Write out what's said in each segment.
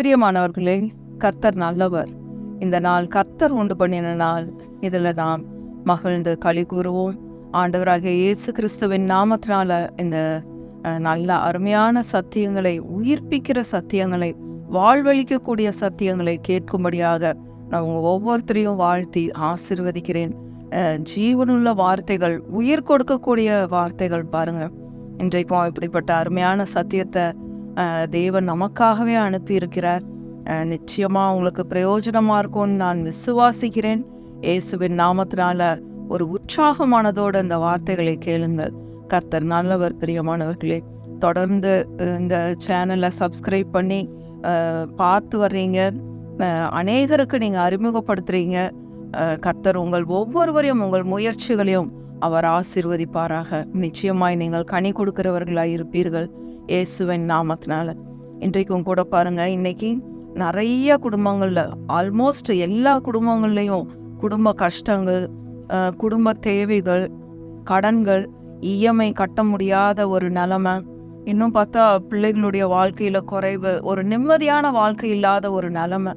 பிரியமானவர்களே கர்த்தர் நல்லவர். இந்த நாள் கர்த்தர் உண்டு பண்ணின நாள் இதில் நாம் மகிழ்ந்து களி கூறுவோம். ஆண்டவராகிய இயேசு கிறிஸ்துவின் நாமத்தினால இந்த நல்ல அருமையான சத்தியங்களை உயிர்ப்பிக்கிற சத்தியங்களை வாழ்வழிக்கக்கூடிய சத்தியங்களை கேட்கும்படியாக நான் உங்கள் ஒவ்வொருத்தரையும் வாழ்த்தி ஆசிர்வதிக்கிறேன். ஜீவனுள்ள வார்த்தைகள் உயிர் கொடுக்கக்கூடிய வார்த்தைகள் பாருங்க. இன்றைக்கும் இப்படிப்பட்ட அருமையான சத்தியத்தை தேவன் நமக்காகவே அனுப்பியிருக்கிறார். நிச்சயமாக உங்களுக்கு பிரயோஜனமாக இருக்கும்னு நான் விசுவாசிக்கிறேன். இயேசுவின் நாமத்தினால ஒரு உற்சாகமானதோடு இந்த வார்த்தைகளை கேளுங்கள். கர்த்தர் நல்லவர் பிரியமானவர்களே தொடர்ந்து இந்த சேனலை சப்ஸ்கிரைப் பண்ணி பார்த்து வர்றீங்க. அநேகருக்கு நீங்கள் அறிமுகப்படுத்துறீங்க. கர்த்தர் உங்கள் ஒவ்வொருவரையும் உங்கள் முயற்சிகளையும் அவர் ஆசீர்வதிப்பாராக. நிச்சயமாய் நீங்கள் கனி கொடுக்கிறவர்களாக இருப்பீர்கள் இயேசுவின் நாமத்தினால. இன்றைக்கும் கூட பாருங்க இன்னைக்கு நிறைய குடும்பங்களில் ஆல்மோஸ்ட் எல்லா குடும்பங்கள்லேயும் குடும்ப கஷ்டங்கள் குடும்ப தேவைகள் கடன்கள் இஎம்ஐ கட்ட முடியாத ஒரு நிலமை. இன்னும் பார்த்தா பிள்ளைகளுடைய வாழ்க்கையில் குறைவு ஒரு நிம்மதியான வாழ்க்கை இல்லாத ஒரு நிலமை.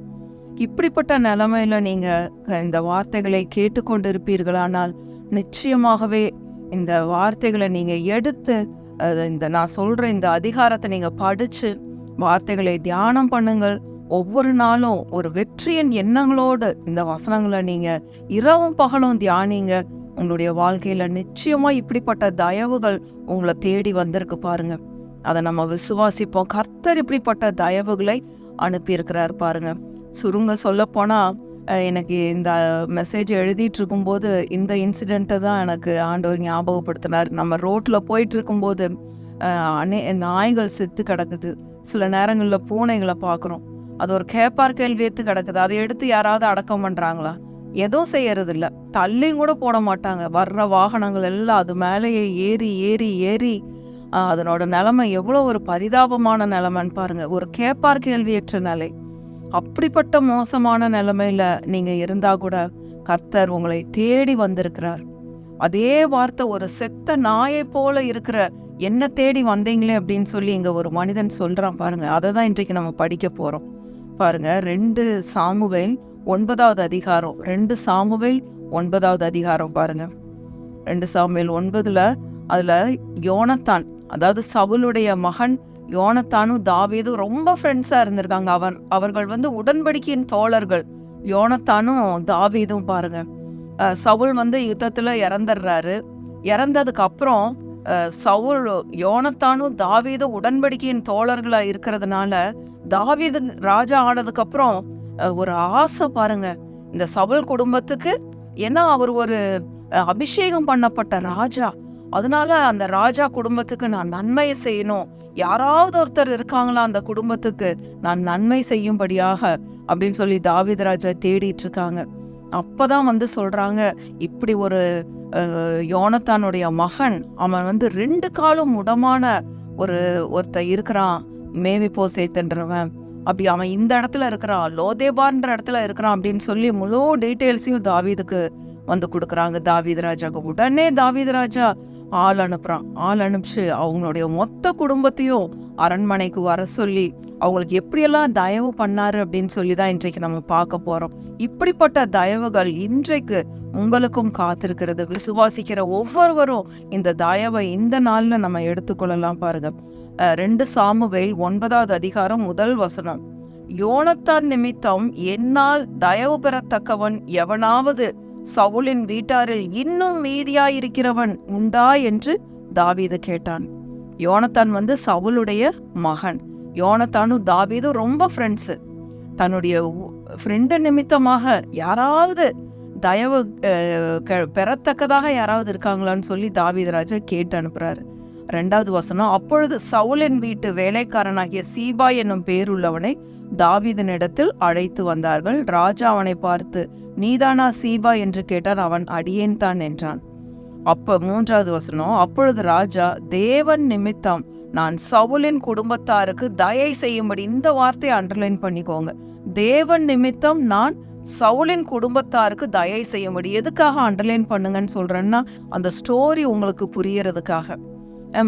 இப்படிப்பட்ட நிலமையில் நீங்கள் இந்த வார்த்தைகளை கேட்டுக்கொண்டு இருப்பீர்களானால் நிச்சயமாகவே இந்த வார்த்தைகளை நீங்கள் எடுத்து இந்த நான் சொல்கிற இந்த அதிகாரத்தை நீங்கள் படித்து வார்த்தைகளை தியானம் பண்ணுங்கள். ஒவ்வொரு நாளும் ஒரு வெற்றியின் எண்ணங்களோடு இந்த வசனங்களை நீங்கள் இரவும் பகலும் தியானிங்க. உங்களுடைய வாழ்க்கையில் நிச்சயமாக இப்படிப்பட்ட தயவுகள் உங்களை தேடி வந்திருக்கு பாருங்க. அதை நம்ம விசுவாசிப்போம். கர்த்தர் இப்படிப்பட்ட தயவுகளை அனுப்பியிருக்கிறார் பாருங்க. சுருங்க சொல்லப்போனால் எனக்கு இந்த மெசேஜ் எழுதிட்டு இருக்கும்போது இந்த இன்சிடெண்ட்டை தான் எனக்கு ஆண்டவர் ஞாபகப்படுத்தினார். நம்ம ரோட்டில் போயிட்டு இருக்கும்போது அநே நாய்கள் செத்து கிடக்குது. சில நேரங்களில் பூனைகளை பார்க்குறோம். அது ஒரு கேப்பார் கேள்வியத்து கிடக்குது. அதை எடுத்து யாராவது அடக்கம் பண்ணுறாங்களா எதுவும் செய்யறது தள்ளியும் கூட போட மாட்டாங்க. வர்ற வாகனங்கள் எல்லாம் அது மேலேயே ஏறி ஏறி ஏறி அதனோட நிலைமை எவ்வளோ ஒரு பரிதாபமான நிலைமைன்னு பாருங்கள் ஒரு கேப்பார் கேள்வியற்ற நிலை. அப்படிப்பட்ட மோசமான நிலைமையில நீங்க இருந்தா கூட கர்த்தர் உங்களை தேடி வந்திருக்கிறார். அதே வார்த்தை ஒரு செத்த நாயை போல இருக்கிற என்ன தேடி வந்தீங்களே அப்படின்னு சொல்லி இங்க ஒரு மனிதன் சொல்றான் பாருங்க. அதை தான் இன்றைக்கு நம்ம படிக்க போறோம். பாருங்க ரெண்டு சாமுவேல் ஒன்பதாவது அதிகாரம் ரெண்டு சாமுவேல் ஒன்பதாவது அதிகாரம் பாருங்க. ரெண்டு சாமுவேல் ஒன்பதுல அதுல யோனத்தான் அதாவது சவுலுடைய மகன் யோனத்தானும் தாவீதும் ரொம்ப ஃப்ரெண்ட்ஸாக இருந்திருக்காங்க. அவர் அவர்கள் வந்து உடன்படிக்கையின் தோழர்கள். யோனத்தானும் தாவீதும் பாருங்க. சவுல் வந்து யுத்தத்தில் இறந்துடுறாரு. இறந்ததுக்கு அப்புறம் சவுல் யோனத்தானும் தாவீதும் உடன்படிக்கையின் தோழர்களாக இருக்கிறதுனால தாவீது ராஜா ஆனதுக்கப்புறம் ஒரு ஆசை பாருங்க. இந்த சவுல் குடும்பத்துக்கு ஏன்னா அவர் ஒரு அபிஷேகம் பண்ணப்பட்ட ராஜா. அதனால அந்த ராஜா குடும்பத்துக்கு நான் நன்மையை செய்யணும். யாராவது ஒருத்தர் இருக்காங்களா அந்த குடும்பத்துக்கு? நான் நன்மை செய்யும்படியாக அப்படின்னு சொல்லி தாவிதராஜை தேடிட்டு இருக்காங்க அப்போதான் வந்து சொல்கிறாங்க இப்படி ஒரு யோனத்தானுடைய மகன் அவன் வந்து ரெண்டு காலும் முடமான ஒரு ஒருத்தன் இருக்கிறான். மேவி போசேத்துன்றவன் அப்படி அவன் இந்த இடத்துல இருக்கிறான் லோதேபார்ன்ற இடத்துல இருக்கிறான் அப்படின்னு சொல்லி முழு டீட்டெயில்ஸையும் தாவீதுக்கு வந்து கொடுக்குறாங்க. தாவீது ராஜாவுக்கு உடனே தாவீதராஜா ஆள் அனுப்புகிறான் ஆள் அனுப்பிச்சு அவங்களுடைய மொத்த குடும்பத்தையும் அரண்மனைக்கு வர சொல்லி அவங்களுக்கு எப்படியெல்லாம் தயவு பண்ணாரு அப்படின்னு சொல்லி தான் இன்றைக்கு நம்ம பார்க்க போகிறோம் இப்படிப்பட்ட தயவுகள் இன்றைக்கு உங்களுக்கும் காத்திருக்கிறது. விசுவாசிக்கிற ஒவ்வொருவரும் இந்த தயவை இந்த நாளில் நம்ம எடுத்துக்கொள்ளலாம் பாருங்க. ரெண்டு சாமுவேல் ஒன்பதாவது அதிகாரம் முதல் வசனம். யோனத்தான் நிமித்தம் என்னால் தயவு பெறத்தக்கவன் எவனாவது சவுலின் வீட்டாரில் இன்னும் மீதியாயிருக்கிறவன் உண்டா என்று தாவீது கேட்டான். யோனத்தான் வந்து சவுலுடைய மகன். யோனத்தானும் தாவீதும் ரொம்ப ஃப்ரெண்ட்ஸு தன்னுடைய ஃப்ரெண்டு நிமித்தமாக யாராவது தயவு பெறத்தக்கதாக யாராவது இருக்காங்களான்னு சொல்லி தாவீது ராஜா கேட்டு அனுப்புறாரு. ரெண்டாவது வசனம் அப்பொழுது சவுலின் வீட்டு வேலைக்காரனாகிய சீபா என்னும் பேருள்ளவனை தாவீதினிடத்தில் அழைத்து வந்தார்கள். ராஜா அவனை பார்த்து நீதானா சீபா? என்று கேட்டான். அவன் அடியேன் தான் என்றான். அப்ப மூன்றாவது வசனம் அப்பொழுது ராஜா தேவன் நிமித்தம் நான் சவுலின் குடும்பத்தாருக்கு தயை செய்யும்படி இந்த வார்த்தையை அண்டர்லைன் பண்ணிக்கோங்க. தேவன் நிமித்தம் நான் சவுலின் குடும்பத்தாருக்கு தயை செய்யும்படி எதுக்காக அண்டர்லைன் பண்ணுங்கன்னு சொல்றேன்னா அந்த ஸ்டோரி உங்களுக்கு புரியறதுக்காக.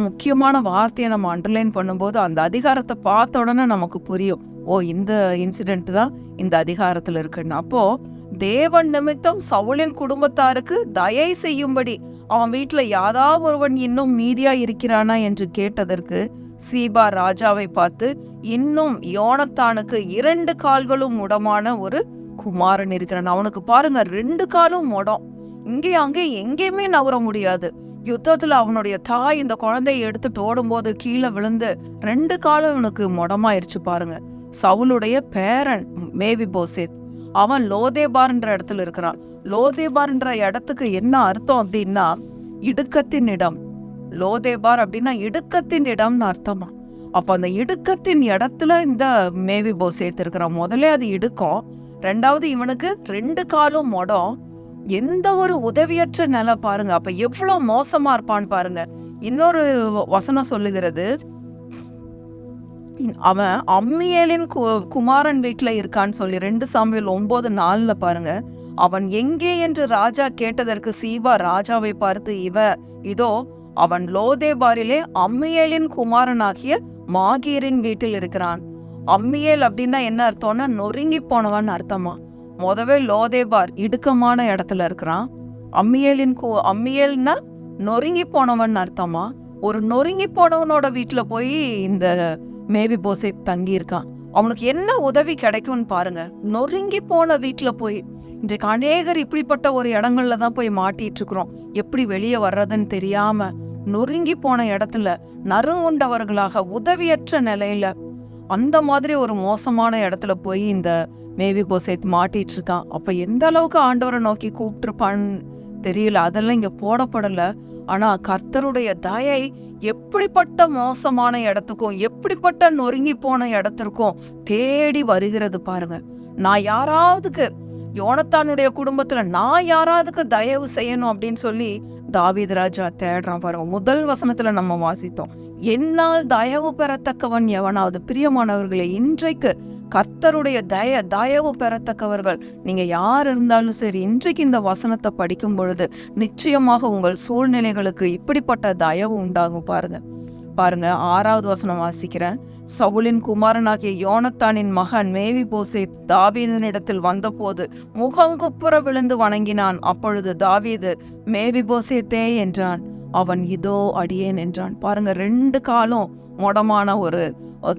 முக்கியமான வார்த்தையை நம்ம அண்டர்லைன் பண்ணும்போது அந்த அதிகாரத்தை பார்த்த உடனே நமக்கு புரியும். ஓ இந்த இன்சிடென்ட் தான் இந்த அதிகாரத்துல இருக்குன்னு. அப்போ தேவன் நிமித்தம் சவுளின் குடும்பத்தாருக்கு தயை செய்யும்படி அவன் வீட்டில் யாதாவது ஒருவன் இன்னும் மீதியா இருக்கிறானா என்று கேட்டதற்கு சீபா ராஜாவை பார்த்து இன்னும் யோனத்தானுக்கு இரண்டு கால்களும் முடமான ஒரு குமாரன் இருக்கிறான். அவனுக்கு பாருங்க ரெண்டு காலும் முடம். இங்கே அங்கே எங்கேயுமே நவர முடியாது. யுத்தத்துல அவனுடைய தாய் இந்த குழந்தையை எடுத்துட்டு ஓடும்போது கீழே விழுந்து ரெண்டு காலம் இவனுக்கு முடமாயிருச்சு பாருங்க. சவுலுடைய பேரன் மேவி போசேத் அவன் லோதேபார்ன்ற இடத்துல இருக்கிறான். லோதேபார்ன்ற இடத்துக்கு என்ன அர்த்தம் அப்படின்னா இடுக்கத்தின் இடம். லோதேபார் அப்படின்னா இடுக்கத்தின் இடம்னு அர்த்தமா? அப்ப அந்த இடுக்கத்தின் இடத்துல இந்த மேவி போசேத் இருக்கிறான். முதல்ல அது இடுக்கம். ரெண்டாவது இவனுக்கு ரெண்டு காலும் மொடம். எந்த ஒரு உதவியற்ற நிலை பாருங்க. அப்ப எவ்வளவு மோசமா இருப்பான்னு பாருங்க. இன்னொரு வசனம் சொல்லுகிறது. அவன் அம்மியேலின் கு- குமாரன் வீட்டில் இருக்கான்னு சொல்லி ரெண்டு சாமியல் ஒன்பது நாள்ல பாருங்க. அவன் எங்கே என்று ராஜா கேட்டதற்கு சீபா ராஜாவை பார்த்து இவ இதோ அவன் லோதேபாரிலே அம்மியேலின் குமாரனாகிய மாகீரின் வீட்டில் இருக்கிறான். அம்மியேல் அப்படின்னா என்ன அர்த்தம்னா நொறுங்கி போனவன் அர்த்தமா? முதவே லோதேபார் இடுக்கமான இடத்துல இருக்கிறான். அம்மியேலின் கு அம்மியேல்னா நொறுங்கி போனவன் அர்த்தமா? ஒரு நொறுங்கி போனவனோட வீட்டுல போய் இந்த மேபி போசே தங்கியிருக்கான். அவனுக்கு என்ன உதவி கிடைக்கும்னு பாருங்க. நொறுங்கி போன வீட்டில் போய் இன்றைக்கு அநேகர் இப்படிப்பட்ட ஒரு இடங்கள்ல தான் போய் மாட்டிட்டு இருக்கிறோம் எப்படி வெளியே வர்றதுன்னு தெரியாம நொறுங்கி போன இடத்துல நறுங்குண்டவர்களாக உதவியற்ற நிலையில அந்த மாதிரி ஒரு மோசமான இடத்துல போய் இந்த மேபி போசேத் மாட்டிட்டு இருக்கான் அப்ப எந்த அளவுக்கு ஆண்டவரை நோக்கி கூப்பிட்டுருப்பான்னு தெரியல. அதெல்லாம் இங்க போடப்படல. ஆனா கர்த்தருடைய தயை எப்படிப்பட்ட மோசமான இடத்துக்கும் எப்படிப்பட்ட நொறுங்கி போன இடத்திற்கும் தேடி வருகிறது பாருங்க. நான் யாராவதுக்கு யோனத்தானுடைய குடும்பத்துல நான் யாராவதுக்கு தயவு செய்யணும் அப்படின்னு சொல்லி தாவீது ராஜா தேடுறான் பாருங்க. முதல் வசனத்துல நம்ம வாசித்தோம். என்னால் தயவு பெறத்தக்கவன் எவனாவது. பிரியமானவர்களே இன்றைக்கு கர்த்தருடைய தய தயவு பெறத்தக்கவர்கள். நீங்க யார் இருந்தாலும் சரி இன்றைக்கு இந்த வசனத்தை படிக்கும் பொழுது நிச்சயமாக உங்கள் சூழ்நிலைகளுக்கு இப்படிப்பட்ட தயவு உண்டாகும் பாருங்க. பாருங்க ஆறாவது வசனம் வாசிக்கிறேன். சவுலின் குமாரனாகிய யோனத்தானின் மகன் மேவி போசே தாவீதனிடத்தில் வந்தபோது முகங்குப்புற விழுந்து வணங்கினான். அப்பொழுது தாவீது மேவி போசேத்தே என்றான். அவன் இதோ அடியேன் என்றான். பாருங்க ரெண்டு காலம் மொடமான ஒரு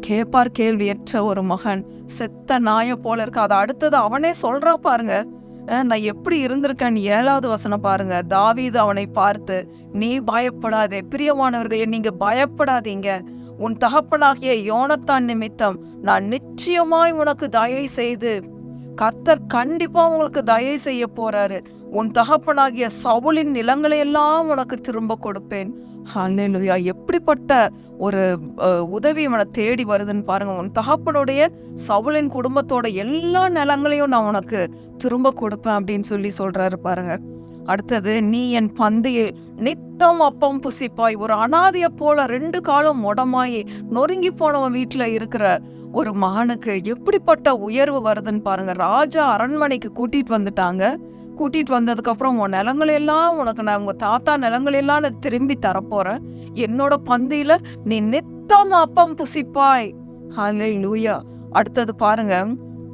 கேப்பார் கேள்வியற்ற ஒரு மகன். செத்த நாய போல இருக்க. அதை அடுத்தது அவனே சொல்றா பாருங்க. நான் எப்படி இருந்திருக்கேன்? ஏழாவது வசனம் பாருங்க. தாவீது அவனை பார்த்து நீ பயப்படாதே. பிரியமானவர்களே நீங்க பயப்படாதீங்க. உன் தகப்பனாகிய யோனத்தான் நிமித்தம் நான் நிச்சயமாய் உனக்கு தயை செய்து கர்த்தர் கண்டிப்பா உங்களுக்கு தயவு செய்ய போறாரு. உன் தகப்பனாகிய சவுளின் நிலங்களை எல்லாம் உனக்கு திரும்ப கொடுப்பேன். ஹalleluya. எப்படிப்பட்ட ஒரு உதவி இவனை தேடி வருதுன்னு பாருங்க. உன் தகப்பனுடைய சவுளின் குடும்பத்தோட எல்லா நிலங்களையும் நான் உனக்கு திரும்ப கொடுப்பேன் அப்படின்னு சொல்லி சொல்றாரு பாருங்க. அடுத்தது நீ என் பந்தியில் நித்தம் அப்பம் புசிப்பாய். ஒரு அனாதைய போல ரெண்டு காலம் முடமாயி நொறுங்கி போனவன் வீட்டில் இருக்கிற ஒரு மகனுக்கு எப்படிப்பட்ட உயர்வு வருதுன்னு பாருங்க. ராஜா அரண்மனைக்கு கூட்டிட்டு வந்துட்டாங்க. கூட்டிட்டு வந்ததுக்கப்புறம் உன் நிலங்களெல்லாம் உனக்கு நான் உங்க தாத்தா நிலங்களெல்லாம் நான் திரும்பி தரப்போறேன். என்னோட பந்தியில நீ நித்தம் அப்பம் புசிப்பாய். ஹலே லூயா அடுத்தது பாருங்க.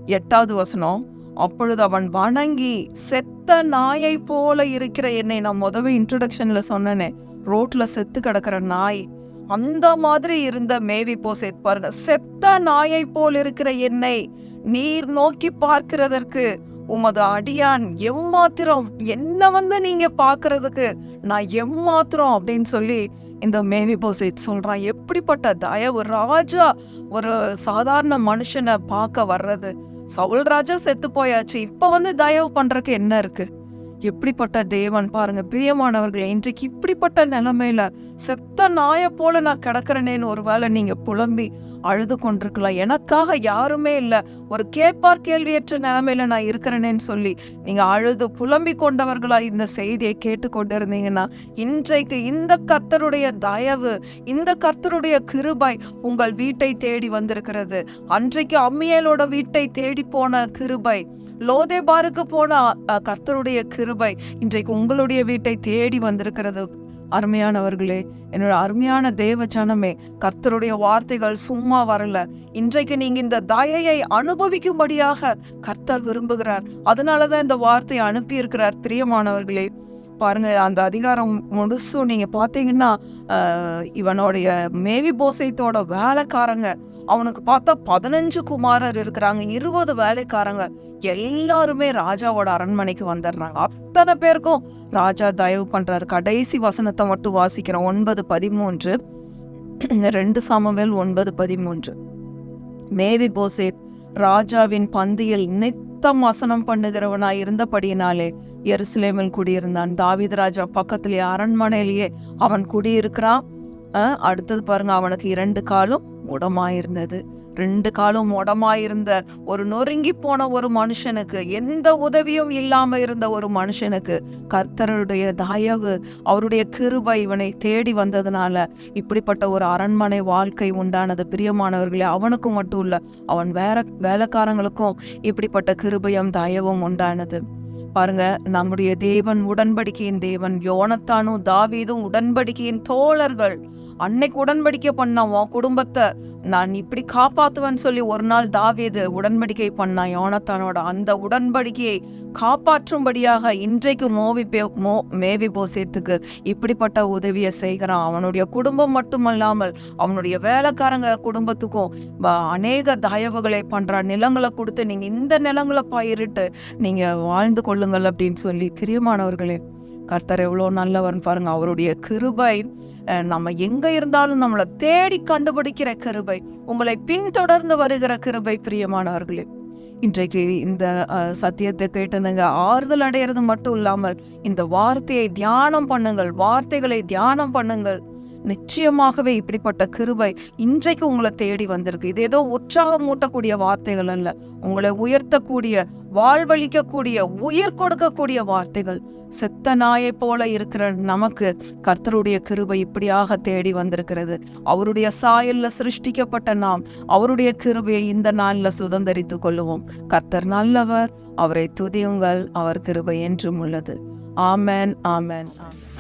எட்டாவது வசனம். அப்பொழுது அவன் வணங்கி செத்த நாயை போல இருக்கிற என்னை நான் முதவே இன்ட்ரடக்ஷன்ல சொன்னனே. ரோட்ல செத்து கிடக்கிற நாய். அந்த மாதிரி இருந்த மேவி போசேத் பாருங்க செத்த நாயை போல் இருக்கிற என்னை நீர் நோக்கி பார்க்கிறதற்கு உமது அடியான் எம்மாத்திரம் என்ன வந்து நீங்க பார்க்கறதுக்கு நான் எம்மாத்திரம் அப்படின்னு சொல்லி இந்த மேவி போசேத் சொல்றான். எப்படிப்பட்ட தயவு ராஜா ஒரு சாதாரண மனுஷனை பார்க்க வர்றது. சவுல் ராஜா செத்து போயாச்சு. இப்ப வந்து தயவு பண்றதுக்கு என்ன இருக்கு? எப்படிப்பட்ட தேவன் பாருங்க பிரியமானவர்களே இன்றைக்கு இப்படிப்பட்ட நிலைமையில செத்த நாயை போல நான் கிடக்கிறேனேன்னு ஒருவேளை நீங்க புலம்பி அழுது கொண்டிருக்கலாம் எனக்காக யாருமே இல்லை. ஒரு கேட்பார் கேள்வியற்ற நிலைமையில நான் இருக்கிறேனேன்னு சொல்லி நீங்க அழுது புலம்பி கொண்டவர்களா இந்த செய்தியை கேட்டு கொண்டிருந்தீங்கன்னா இன்றைக்கு இந்த கர்த்தருடைய தயவு இந்த கர்த்தருடைய கிருபை உங்கள் வீட்டை தேடி வந்திருக்கிறது. அன்றைக்கு அம்மியலோட வீட்டை தேடி போன கிருபை லோதேபாருக்கு போன கர்த்தருடைய கிருபை இன்றைக்கு உங்களுடைய வீட்டை தேடி வந்திருக்கிறது. அருமையானவர்களே என்னோட அருமையான தேவ ஜனமே கர்த்தருடைய வார்த்தைகள் சும்மா வரல. இன்றைக்கு நீங்க இந்த தயையை அனுபவிக்கும்படியாக கர்த்தர் விரும்புகிறார். அதனாலதான் இந்த வார்த்தையை அனுப்பியிருக்கிறார் பிரியமானவர்களே. பாருங்க அந்த அதிகாரம் முழுசும் நீங்க பார்த்தீங்கன்னா இவனுடைய மேவி போசைத்தோட வேலைக்காரங்க. அவனுக்கு பார்த்தா பதினஞ்சு குமாரர் இருக்கிறாங்க இருபது வேலைக்காரங்க. எல்லாருமே ராஜாவோட அரண்மனைக்கு வந்துடுறாங்க. அத்தனை பேருக்கும் ராஜா தயவு பண்றாரு. கடைசி வசனத்தை மட்டும் வாசிக்கிறோம் ஒன்பது பதிமூன்று. ரெண்டு சமவேல் ஒன்பது பதிமூன்று. மேவி போசேத் ராஜாவின் பந்தியில் சுத்தம் வசனம் பண்ணுகிறவனாய் இருந்தபடியினாலே எருசலேமில் குடியிருந்தான். தாவிதராஜா பக்கத்திலேயே அரண்மனையிலேயே அவன் குடியிருக்கிறான். அடுத்தது பாருங்க அவனுக்கு இரண்டு காலும் உடமாயிருந்தது. ரெண்டு காலும் உடமாயிருந்த ஒரு நொறுங்கி போன ஒரு மனுஷனுக்கு எந்த உதவியும் இல்லாம இருந்த ஒரு மனுஷனுக்கு கர்த்தருடைய தயவு அவருடைய கிருபை இவனை தேடி வந்ததுனால இப்படிப்பட்ட ஒரு அரண்மனை வாழ்க்கை உண்டானது. பிரியமானவர்களே அவனுக்கு மட்டும் இல்ல அவன் வேற வேலைக்காரங்களுக்கும் இப்படிப்பட்ட கிருபையும் தயவும் உண்டானது. பாருங்க நம்முடைய தேவன் உடன்படிக்கையின் தேவன் யோனத்தானும் தாவீதும் உடன்படிக்கையின் தோழர்கள். அன்னைக்கு உடன்படிக்கை பண்ணான் உன் குடும்பத்தை நான் இப்படி காப்பாத்துவேன்னு சொல்லி ஒரு நாள் தாவியது உடன்படிக்கை பண்ணான் யோனத்தானோட அந்த உடன்படிக்கையை காப்பாற்றும்படியாக இன்றைக்கு மோவி பே மோ மேவி போசேத்துக்கு இப்படிப்பட்ட உதவியை செய்கிறான். அவனுடைய குடும்பம் மட்டுமல்லாமல் அவனுடைய வேலைக்காரங்க குடும்பத்துக்கும் அநேக தயவுகளை பண்ணுறான் நிலங்களை கொடுத்து நீங்கள் இந்த நிலங்களை பயிரிட்டு நீங்கள் வாழ்ந்து கொள்ளுங்கள் அப்படின்னு சொல்லி பிரியமானவர்களே கர்த்தர் எவ்வளோ நல்லவர்னு பாருங்கள் அவருடைய கிருபை நம்ம எங்க இருந்தாலும் நம்மளை தேடி கண்டுபிடிக்கிற கிருபை உங்களை பின்தொடர்ந்து வருகிற கிருபை பிரியமானவர்களே. இன்றைக்கு இந்த சத்தியத்தை கேட்டு ஆறுதல் அடையிறது மட்டும் இல்லாமல் இந்த வார்த்தையை தியானம் பண்ணுங்கள் வார்த்தைகளை தியானம் பண்ணுங்கள். நிச்சயமாகவே இப்படிப்பட்ட கிருபை இன்றைக்கு உங்களை தேடி வந்திருக்கு. இது ஏதோ உற்சாகம் ஊட்டக்கூடிய வார்த்தைகள் அல்ல. உங்களை உயர்த்தக்கூடிய வாழ்வழிக்கக்கூடிய உயிர் கொடுக்கக்கூடிய வார்த்தைகள். செத்த நாயை போல இருக்கிற நமக்கு கர்த்தருடைய கிருபை இப்படியாக தேடி வந்திருக்கிறது. அவருடைய சாயல்ல சிருஷ்டிக்கப்பட்ட நாம் அவருடைய கிருபையை இந்த நாள்ல சுதந்தரித்துக் கொள்ளுவோம். கர்த்தர் நல்லவர் அவரை துதியுங்கள் அவர் கிருபை என்றும் உள்ளது. ஆமேன் ஆமேன் ஆமேன்.